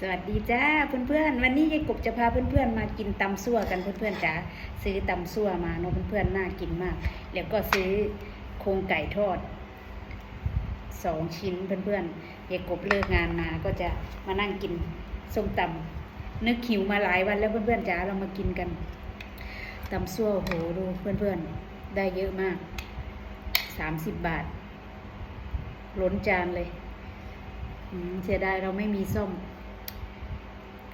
สวัสดีจ้าเพื่อนๆ วันนี้ยายกบจะพาเพื่อนๆมากินตำซั่วกันเพื่อนๆจ๋าซื้อตำซั่วมาเนาะเพื่อนๆน่ากินมาก แล้วก็ซื้อโครงไก่ทอดสองชิ้นเพื่อนๆยายกบเลิกงานมาก็จะมานั่งกินส้มตำนึกหิวมาหลายวันแล้วเพื่อนๆจ๋าเรามากินกันตำซั่วโหดูเพื่อนๆได้เยอะมากสามสิบบาท ล้นจานเลยเสียดายเราไม่มีส้ม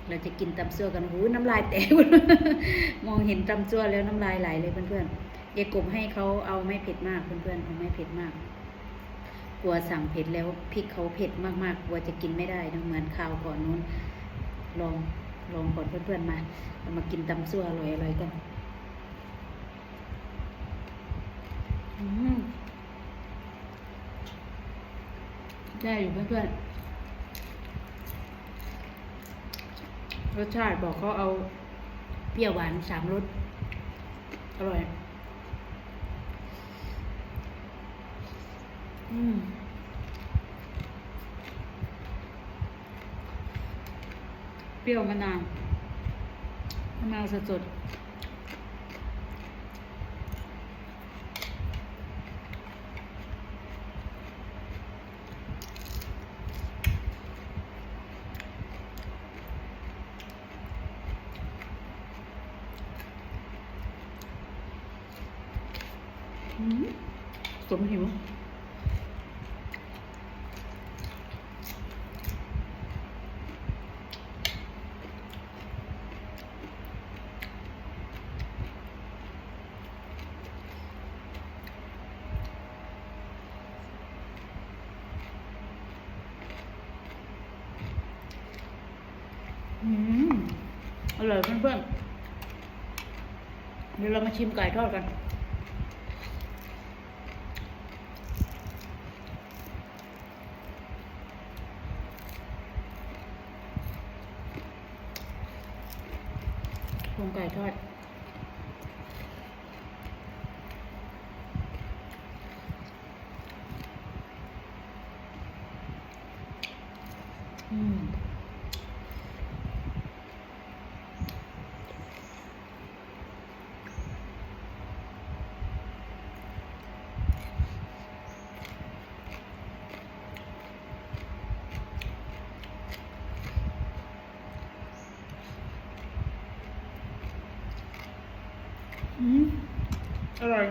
เราจะกินตำซั่วกันหูน้ำลายแตกมองเห็นตำซั่วแล้วน้ำลายไหลเลยเพื่อนๆยายกบให้เขาเอาไม่เผ็ดมากเพื่อนๆเอาไม่เผ็ดมาก กลัวสั่งเผ็ดแล้วพริกเขาเผ็ดมากๆกลัวจะกินไม่ได้นะเหมือนข้าวก่อนนู้นลองลองก่อนเพื่อนๆมาเรามากินตำซั่วอร่อยๆกันอืมได้อยู่เพื่อนๆ รสชาติบอกเขาเอาเปรี้ยวหวานสามรส อร่อย อืมเปรี้ยวมะนาวมะนาวสดๆ สมหิวอืมอร่อยเพื่อนๆเดี๋ยวเรามาชิมไก่ทอดกัน งไก่ทอดอืม อืมอร่อย